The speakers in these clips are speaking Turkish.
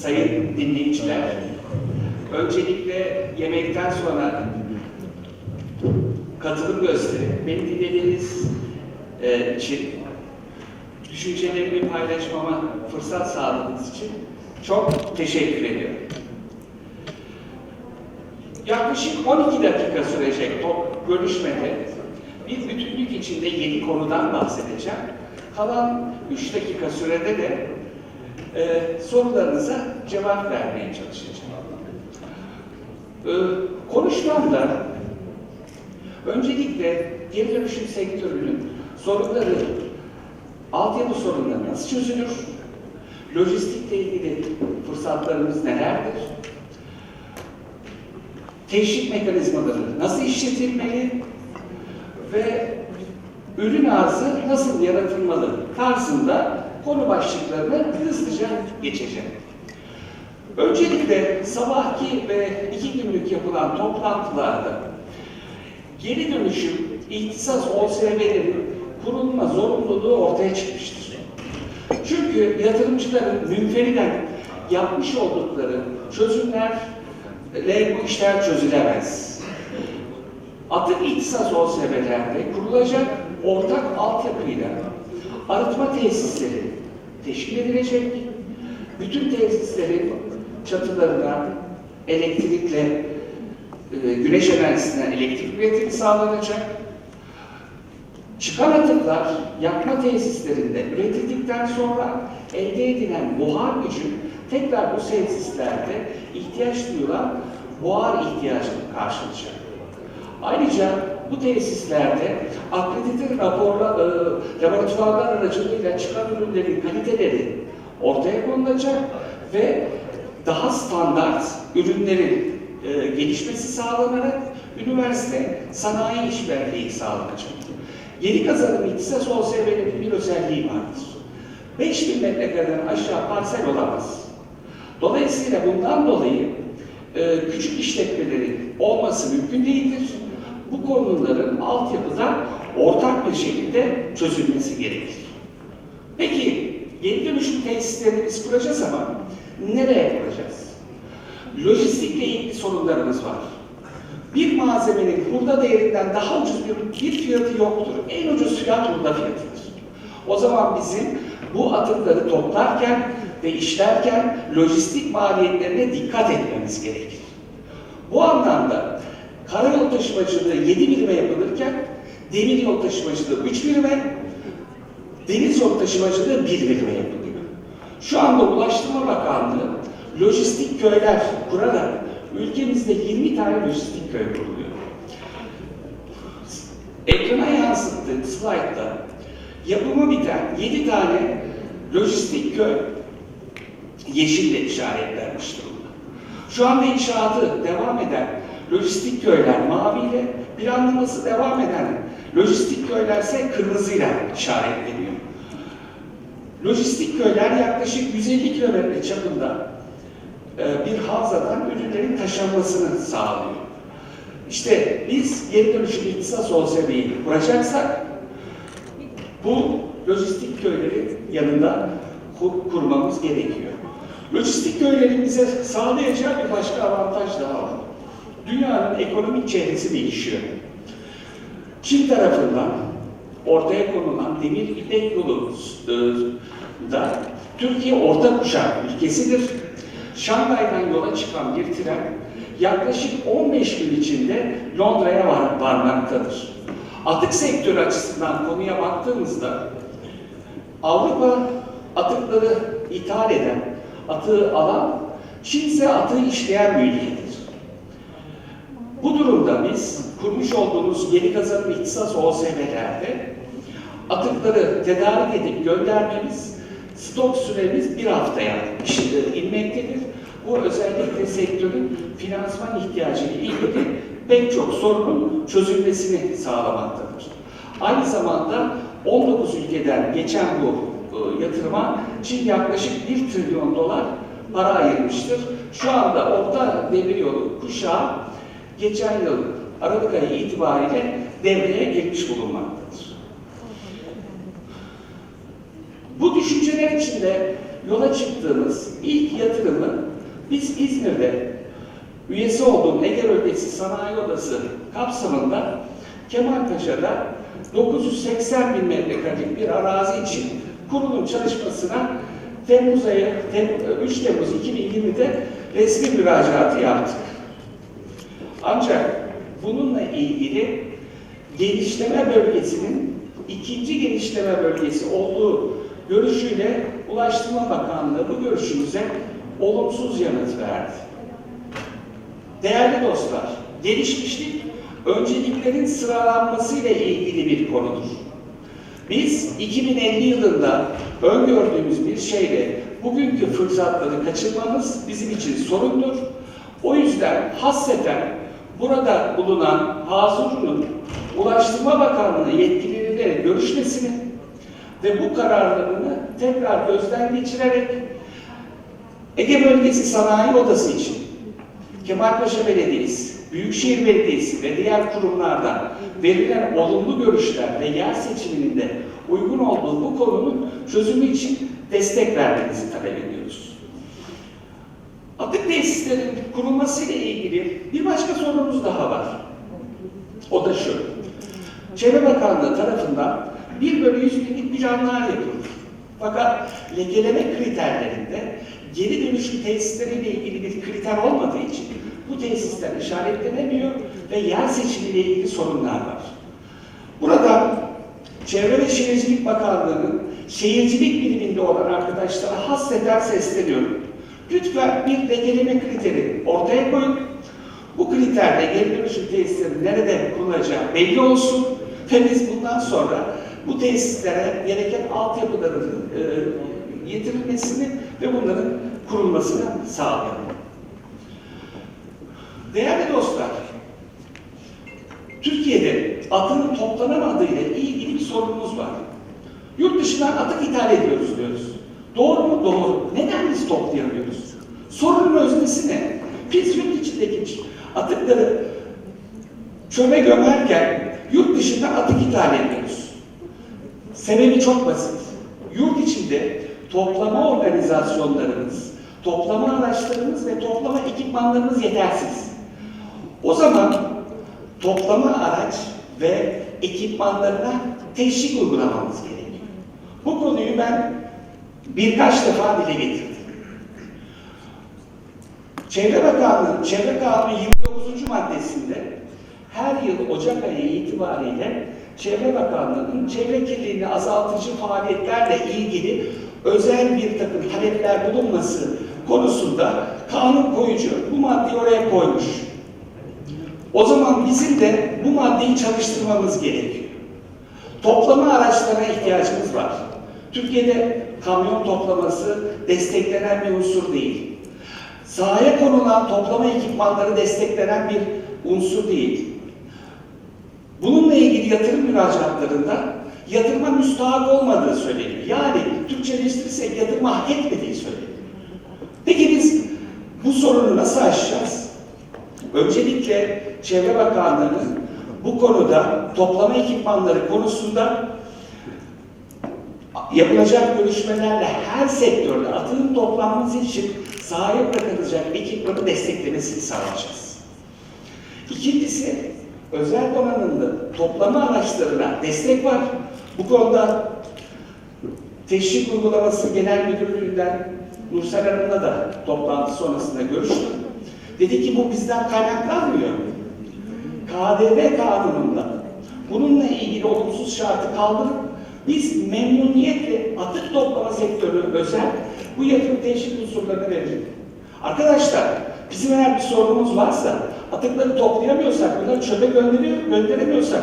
sayın dinleyiciler, öncelikle yemekten sonra katılım gösterip beni dinlediğiniz e, için, düşüncelerimi paylaşmama fırsat sağladığınız için çok teşekkür ediyorum. Yaklaşık 12 dakika sürecek o görüşmede bir bütünlük içinde 7 konudan bahsedeceğim. Kalan 3 dakika sürede de e, sorularınıza cevap vermeye çalışacağım. E, konuşmamda öncelikle geri dönüşüm sektörünün sorunları, altyapı sorunları nasıl çözülür, lojistikle ilgili fırsatlarımız nelerdir, teşvik mekanizmaları nasıl işletilmeli? Ve ürün arzı nasıl yaratılmalı tarzında konu başlıklarını hızlıca geçeceğim. Öncelikle sabahki ve iki günlük yapılan toplantılarda geri dönüşüm ihtisas OSB'lerin kurulma zorunluluğu ortaya çıkmıştır. Çünkü yatırımcıların münferiden yapmış oldukları çözümlerle bu işler çözülemez. Atık ihtisas OSB'lerde kurulacak ortak altyapıyla arıtma tesisleri teşkil edilecek. Bütün tesislerin çatılarına elektrikle, e, güneş enerjisinden elektrik üretimi sağlanacak. Çıkan atıklar yakma tesislerinde üretildikten sonra elde edilen buhar gücü tekrar bu tesislerde ihtiyaç duyulan buhar ihtiyacını karşılayacak. Ayrıca bu tesislerde akredite raporla, e, laboratuvarlar aracılığıyla çıkan ürünlerin kaliteleri ortaya konulacak ve daha standart ürünlerin e, gelişmesi sağlanarak üniversite sanayi işbirliği sağlanacak. Yeni kazanım ihtisas OSB'nin bir özelliği vardır. 5000 metrekareden aşağı parsel olamaz. Dolayısıyla bundan dolayı e, küçük işletmelerin olması mümkün değildir. Bu konuların altyapıdan ortak bir şekilde çözülmesi gerekir. Peki, geri dönüşüm tesislerini biz kuracağız ama nereye kuracağız? Lojistikle ilgili sorunlarımız var. Bir malzemenin hurda değerinden daha ucuz bir, bir fiyatı yoktur. En ucuz fiyat hurda fiyatıdır. O zaman bizim bu atıkları toplarken ve işlerken lojistik maliyetlerine dikkat etmemiz gerekir. Bu anlamda karayol taşımacılığı 7 birime yapılırken demir yol taşımacılığı 3 birime, deniz yol taşımacılığı 1 birime yapılıyor. Şu anda Ulaştırma Bakanlığı lojistik köyler kurarak ülkemizde 20 tane lojistik köy kuruluyor. Ekrana yansıttığım slaytta yapımı biten 7 tane lojistik köy yeşille işaretlenmiş durumda. Şu anda inşaatı devam eden lojistik köyler maviyle, planlaması devam eden lojistik köyler ise kırmızıyla işaretleniyor. Lojistik köyler yaklaşık 150 kilometre çapında e, bir havzadan ürünlerin taşınmasını sağlıyor. İşte biz geri dönüşüm ihtisas OSB'yi kuracaksak bu lojistik köylerin yanında kur- kurmamız gerekiyor. Lojistik köylerin bize sağlayacağı bir başka avantaj daha var. Dünyanın ekonomik çehresi değişiyor. Çin tarafından ortaya konulan demir ipek yolu e, da Türkiye orta kuşak ülkesidir. Şangay'dan yola çıkan bir tren yaklaşık 15 gün içinde Londra'ya var, varmaktadır. Atık sektörü açısından konuya baktığımızda Avrupa atıkları ithal eden, atığı alan, Çin ise atığı işleyen bir ülkedir. Bu durumda biz kurmuş olduğumuz yeni kazanım ihtisas OSB'lerde atıkları tedarik edip göndermemiz, stok süremiz bir haftaya inmektedir. Bu özellikle sektörün finansman ihtiyacı ilgili pek çok sorunun çözülmesini sağlamaktadır. Aynı zamanda 19 ülkeden geçen bu e, yatırıma Çin yaklaşık 1 trilyon dolar para ayırmıştır. Şu anda Orta Demiryolu kuşağı geçen yıl Aralık ayı itibariyle devreye girmiş bulunmaktadır. Bu düşünceler içinde yola çıktığımız ilk yatırımı biz İzmir'de üyesi olduğum Ege Bölgesi Sanayi Odası kapsamında Kemalpaşa'da 980 bin metrekarelik bir arazi için kurulum çalışmasına Temmuz ayı, Tem- 3 Temmuz 2020'de resmi müracaatı yaptık. Ancak bununla ilgili genişleme bölgesinin ikinci genişleme bölgesi olduğu görüşüyle Ulaştırma Bakanlığı bu görüşümüze olumsuz yanıt verdi. Değerli dostlar, gelişmişlik önceliklerin sıralanmasıyla ilgili bir konudur. Biz 2050 yılında öngördüğümüz bir şeyle bugünkü fırsatları kaçırmamız bizim için sorundur. O yüzden hasseten burada bulunan Hazur'un Ulaştırma Bakanlığı yetkilileriyle görüşmesini ve bu kararlarını tekrar gözden geçirerek Ege Bölgesi Sanayi Odası için Kemalpaşa Belediyesi, Büyükşehir Belediyesi ve diğer kurumlardan verilen olumlu görüşler ve yer seçiminin de uygun olduğu bu konunun çözümü için destek vermenizi talep ediyoruz. Atık tesislerin kurulması ile ilgili bir başka sorunumuz daha var. O da şu. Çevre Bakanlığı tarafından 1 bölü 100 binlik planlar yapılır. Fakat lekeleme kriterlerinde geri dönüşüm tesisleriyle ilgili bir kriter olmadığı için bu tesisler işaretlenemiyor ve yer seçimiyle ilgili sorunlar var. Burada Çevre ve Şehircilik Bakanlığı'nın şehircilik biliminde olan arkadaşlara hasreten sesleniyorum. Lütfen bir lekeleme kriteri ortaya koyun. Bu kriterle geri dönüşüm tesisleri nerede kurulacağı belli olsun ve biz bundan sonra bu tesislere gereken altyapıların e, getirilmesini ve bunların kurulmasını sağlayalım. Değerli dostlar, Türkiye'de atının toplanamadığı ile ilgili bir sorunumuz var. Yurt dışından atık ithal ediyoruz diyoruz. Doğru mu? Doğru. Neden biz toplayamıyoruz? Sorunun öznesi ne? Biz yurt içindeki atıkları çöme gömerken yurt dışından atık ithal ediyoruz. Sebebi çok basit. Yurt içinde toplama organizasyonlarımız, toplama araçlarımız ve toplama ekipmanlarımız yetersiz. O zaman toplama araç ve ekipmanlarına teşvik uygulamamız gerekiyor. Bu konuyu ben birkaç defa dile getirdim. Çevre Bakanlığı, Çevre Kanunu 29. maddesinde her yıl Ocak ayı itibariyle Çevre Bakanlığı'nın çevre kirliliğini azaltıcı faaliyetlerle ilgili özel bir takım talepler bulunması konusunda kanun koyucu bu maddeyi oraya koymuş. O zaman bizim de bu maddeyi çalıştırmamız gerekiyor. Toplama araçlarına ihtiyacımız var. Türkiye'de kamyon toplaması desteklenen bir unsur değil. Sahaya konulan toplama ekipmanları desteklenen bir unsur değil. Bununla ilgili yatırım müracaatlarında yatırıma müstahak olmadığı söyleniyor. Yani Türkçeleştirirsek yatırıma hak etmediği söyleniyor. Peki biz bu sorunu nasıl aşacağız? Öncelikle Çevre Bakanlığı'nın bu konuda toplama ekipmanları konusunda yapılacak görüşmelerle her sektörde atığın toplanması için sahaya bırakılacak ekipmanı desteklemesini sağlayacağız. İkincisi, özel donanımlı toplama araçlarına destek var. Bu konuda teşvik uygulaması genel müdürlüğünden Nursel Hanım'la da toplantı sonrasında görüştüm. Dedi ki bu bizden kaynaklanmıyor. KDV kanununda bununla ilgili olumsuz şartı kaldırıp biz memnuniyetle atık toplama sektörü özel bu yatırım teşvik unsurlarını verelim. Arkadaşlar bizim eğer bir sorunumuz varsa atıkları toplayamıyorsak, bunları çöpe gönderiyor, gönderemiyorsak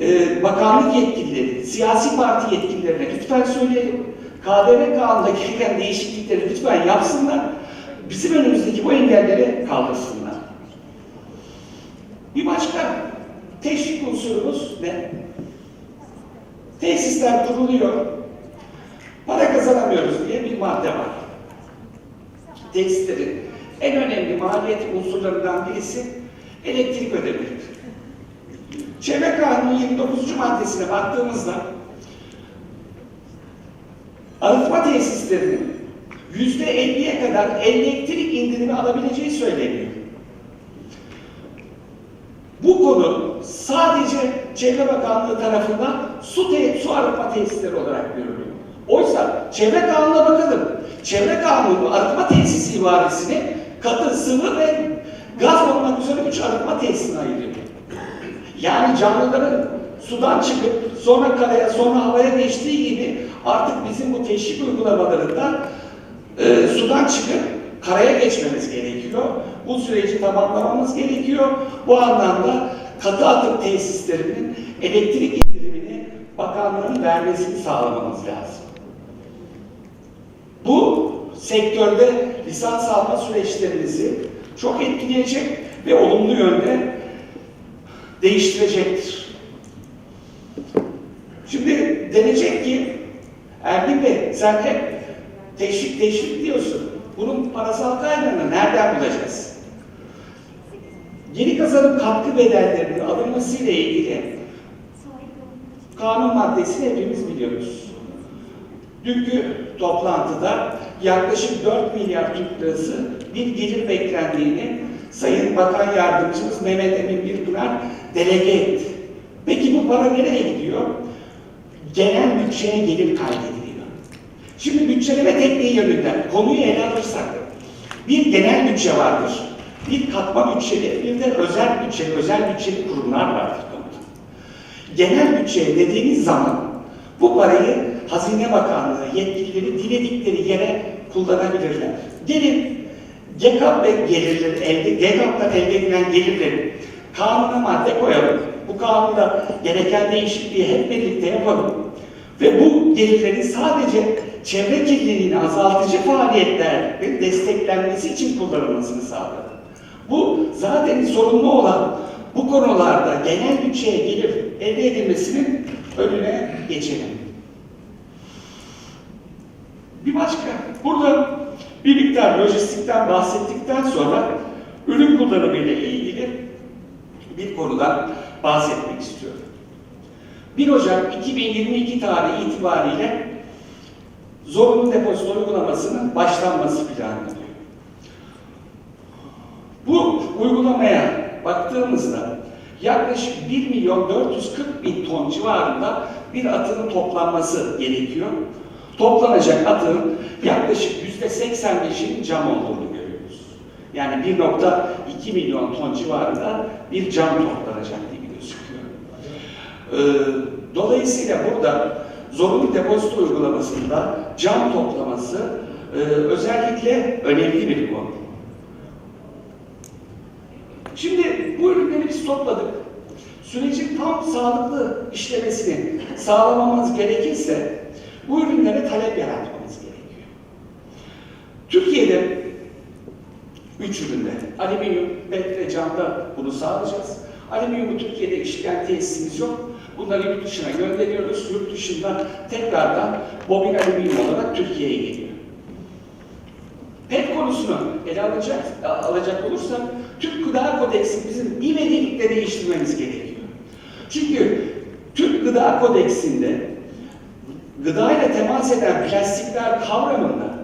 e, bakanlık yetkilileri, siyasi parti yetkililerine lütfen söyleyelim. KDV kanunundaki gereken değişiklikleri lütfen yapsınlar. Bizim önümüzdeki bu engelleri kaldırsınlar. Bir başka teşvik unsurumuz ne? Tesisler kuruluyor, para kazanamıyoruz diye bir madde var. Tesislerin en önemli maliyet unsurlarından birisi elektrik ödemeleri. Çevre Kanunu 29. maddesine baktığımızda arıtma tesislerinin yüzde 50'ye kadar elektrik indirimi alabileceği söyleniyor. Bu konu sadece Çevre Bakanlığı tarafından su, te su arıtma tesisleri olarak görülüyor. Oysa Çevre Kanunu'na bakalım. Çevre Kanunu arıtma tesisi ibaresini katı, sıvı ve gaz olmak üzere üç arıtma tesisine ayırıyor. Yani canlıların sudan çıkıp sonra karaya sonra havaya geçtiği gibi artık bizim bu teşvik uygulamalarında e, sudan çıkıp karaya geçmemiz gerekiyor. Bu süreci tamamlamamız gerekiyor. Bu anlamda katı atık tesislerinin elektrik indirimini bakanlığın vermesini sağlamamız lazım. Bu sektörde lisans alma süreçlerimizi çok etkileyecek ve olumlu yönde değiştirecektir. Şimdi denecek ki Ergin Bey sen hep teşvik teşvik diyorsun. Bunun parasal kaynağını nereden bulacağız? Geri kazanım katkı bedellerinin alınmasıyla ilgili kanun maddesini hepimiz biliyoruz. Dünkü toplantıda yaklaşık 4 milyar Türk lirası bir gelir beklendiğini Sayın Bakan Yardımcımız Mehmet Emin Birpınar delege etti. Peki bu para nereye gidiyor? Genel bütçeye gelir kaydediliyor. Şimdi bütçeleme tekniği yönünden konuyu ele alırsak bir genel bütçe vardır. Bir katma bütçeli, bir de özel bütçeli, özel bütçeli kurumlar vardır. Genel bütçe dediğiniz zaman bu parayı Hazine Bakanlığı yetkilileri diledikleri yere kullanabilirler. Gelin GEKAP ve gelirleri, elde, GEKAP'tan elde edilen gelirleri kanuna madde koyalım. Bu kanunda gereken değişikliği hep birlikte yapalım. Ve bu gelirlerin sadece çevre kirliliğini azaltıcı faaliyetlerin desteklenmesi için kullanılmasını sağlayalım. Bu zaten sorumlu olan bu konularda genel bütçeye gelir elde edilmesinin önüne geçelim. Bir başka, burada bir miktar lojistikten bahsettikten sonra ürün kullanımı ile ilgili bir konudan bahsetmek istiyorum. 1 Ocak 2022 tarihi itibariyle zorunlu depozito uygulamasının başlanması planlanıyor. Bu uygulamaya baktığımızda yaklaşık 1 milyon 440 bin ton civarında bir atığın toplanması gerekiyor. Toplanacak atığın yaklaşık yüzde 85'inin cam olduğunu görüyoruz. Yani 1.2 milyon ton civarında bir cam toplanacak gibi gözüküyor. Ee, dolayısıyla burada zorunlu depozito uygulamasında cam toplaması e, özellikle önemli bir konu. Şimdi bu ürünleri biz topladık. Sürecin tam sağlıklı işlemesini sağlamamız gerekirse bu ürünlere talep yaratmamız gerekiyor. Türkiye'de üç üründe alüminyum, pet camda bunu sağlayacağız. Alüminyumu Türkiye'de işleyen tesisimiz yok. Bunları yurt dışına gönderiyoruz. Yurt dışından tekrardan bobin alüminyum olarak Türkiye'ye geliyor. PET konusunu ele alacak, alacak olursak Türk Gıda Kodeksi bizim ivedilikle değiştirmemiz gerekiyor. Çünkü Türk Gıda Kodeksinde gıdayla temas eden plastikler kavramında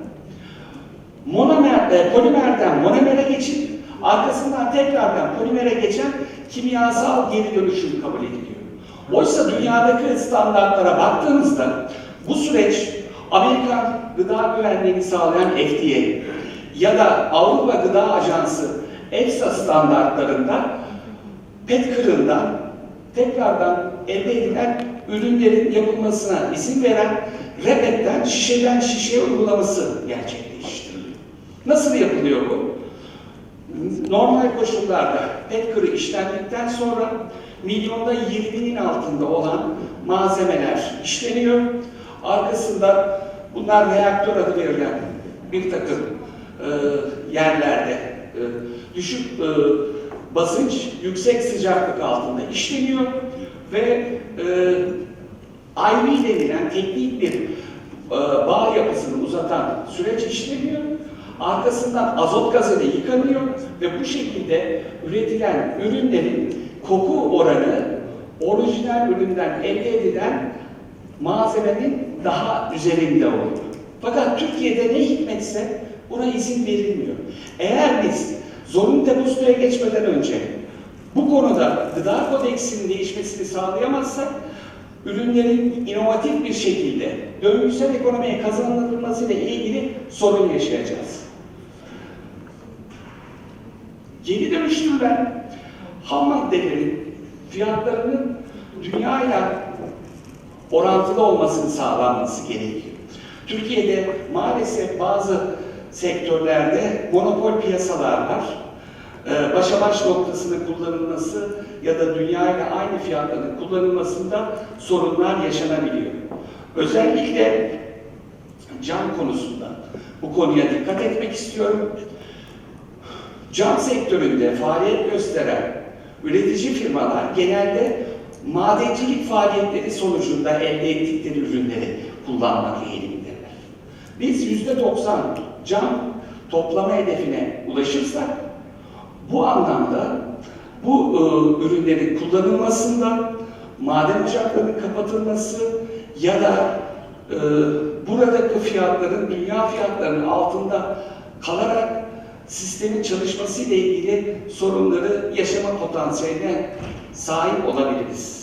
monomer, e, polimerden monomere geçip arkasından tekrardan polimere geçen kimyasal geri dönüşüm kabul ediliyor. Oysa dünyadaki standartlara baktığımızda bu süreç Amerikan gıda güvenliğini sağlayan FDA ya da Avrupa Gıda Ajansı EFSA standartlarında PET kırığından tekrardan elde edilen ürünlerin yapılmasına izin veren REPET'ten şişeden şişeye uygulaması gerçekleştiriliyor. Nasıl yapılıyor bu? Normal koşullarda PET kırığı işlendikten sonra milyonda 20'nin altında olan malzemeler işleniyor. Arkasında bunlar reaktör adı verilen bir takım e, yerlerde e, düşük e, basınç, yüksek sıcaklık altında işleniyor ve e, IV denilen teknik bir e, bağ yapısını uzatan süreç işleniyor. Arkasından azot gazıyla yıkanıyor ve bu şekilde üretilen ürünlerin koku oranı orijinal üründen elde edilen malzemenin daha üzerinde oluyor. Fakat Türkiye'de ne hikmetse buna izin verilmiyor. Eğer biz zorunlu depozitoya geçmeden önce bu konuda gıda kodeksinin değişmesini sağlayamazsak ürünlerin inovatif bir şekilde döngüsel ekonomiye kazanılmasıyla ilgili sorun yaşayacağız. Geri dönüştürülen ham maddelerin fiyatlarının dünyayla orantılı olmasını sağlanması gerekiyor. Türkiye'de maalesef bazı sektörlerde monopol piyasalar var. Ee, Başa baş noktasının kullanılması ya da dünyayla aynı fiyatların kullanılmasında sorunlar yaşanabiliyor. Özellikle cam konusunda bu konuya dikkat etmek istiyorum. Cam sektöründe faaliyet gösteren üretici firmalar genelde madencilik faaliyetleri sonucunda elde ettikleri ürünleri kullanmak eğilimindeler. Biz yüzde 90 cam toplama hedefine ulaşırsak bu anlamda bu e, ürünlerin kullanılmasında maden ocaklarının kapatılması ya da e, buradaki fiyatların dünya fiyatlarının altında kalarak sistemin çalışması ile ilgili sorunları yaşama potansiyeline sahip olabiliriz.